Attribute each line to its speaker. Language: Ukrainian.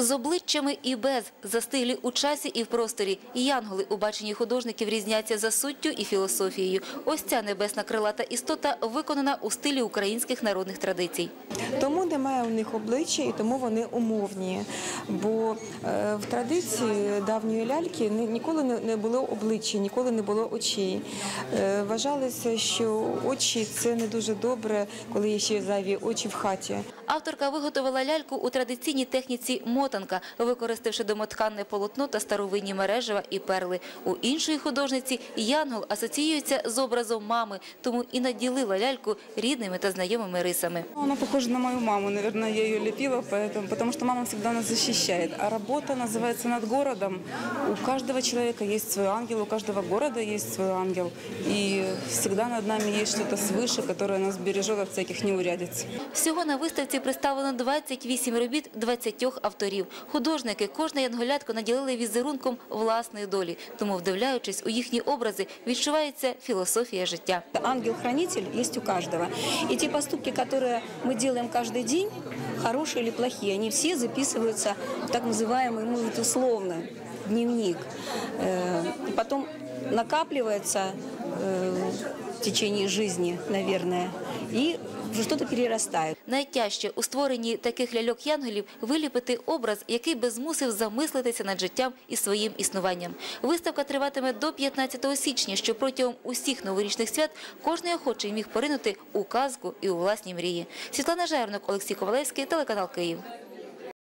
Speaker 1: З обличчями і без, застиглі у часі і в просторі. І янголи у баченні художників різняться за суттю і філософією. Ось ця небесна крилата істота виконана у стилі українських народних традицій.
Speaker 2: Тому немає у них обличчя і тому вони умовні. Бо е, в традиції давньої ляльки ніколи не- було обличчя, ніколи не було очей. Е, Вважалося, що очі це не дуже добре, коли є ще зайві очі в хаті.
Speaker 1: Авторка виготовила ляльку у традиційній техніці мотанка, використавши домотканне полотно та старовинні мережева і перли. У іншої художниці янгол асоціюється з образом мами, тому і наділила ляльку рідними та знайомими рисами.
Speaker 3: Она похожа на мою маму, наверное, я ее лепила, поэтому, потому что мама всегда нас защищает. А работа называется «Над городом». У каждого человека есть свой ангел, у каждого города есть свой ангел. И всегда над нами есть что-то свыше, которое нас бережет от всяких неурядиц.
Speaker 1: Всього на виставці представлено 28 робіт 20 авторів. Художники кожне янголятко наділили візерунком власної долі, тому, вдивляючись у їхні образи, відчувається філософія життя.
Speaker 4: Ангел-хранитель есть у каждого. И те поступки, которые мы делаем каждый день, хорошие или плохие, они все записываются в так называемый, ну, вот условно, дневник. Э, И потом накапливается э, в течение жизни, наверное, и в что-то перерастает.
Speaker 1: Найтяжче у створенні таких ляльок-янголів виліпити образ, який би змусив замислитися над життям і своїм існуванням. Виставка триватиме до 15 січня, що протягом усіх новорічних свят кожний охочий міг поринути у казку і у власні мрії. Світлана Жернок, Олексій Ковалевський, телеканал Київ.